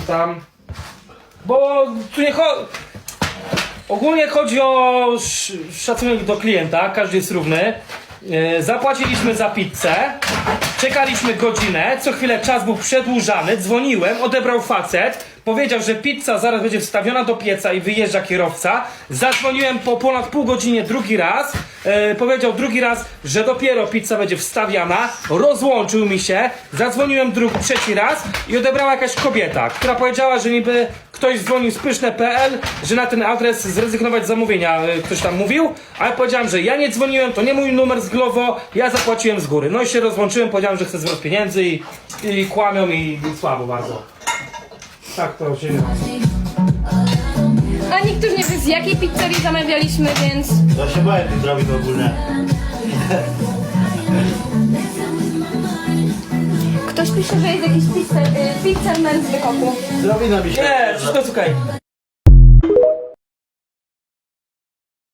tam. Bo tu nie chodzi. Ogólnie chodzi o sz- szacunek do klienta, każdy jest równy. E, Zapłaciliśmy za pizzę, czekaliśmy godzinę, co chwilę czas był przedłużany, dzwoniłem, odebrał facet, powiedział, że pizza zaraz będzie wstawiona do pieca i wyjeżdża kierowca. Zadzwoniłem po ponad pół godzinie drugi raz, e, powiedział drugi raz, że dopiero pizza będzie wstawiana, rozłączył mi się, zadzwoniłem drugi, trzeci raz i odebrała jakaś kobieta, która powiedziała, że niby ktoś dzwonił z pyszne.pl, że na ten adres zrezygnować z zamówienia, y, ktoś tam mówił, a ja powiedziałem, że ja nie dzwoniłem, to nie mój numer z Glovo, ja zapłaciłem z góry. No i się rozłączyłem, powiedziałem, że chcę zwrot pieniędzy i, i kłamią i, i słabo bardzo. Tak to się A nikt już nie wie z jakiej pizzerii zamawialiśmy, więc To się boję tych zrobić w ogóle. ktoś pisze, że jest jakiś pizzer, y, pizzerman z wykopu. Zrobi na mi się. Nie, wszystko okej.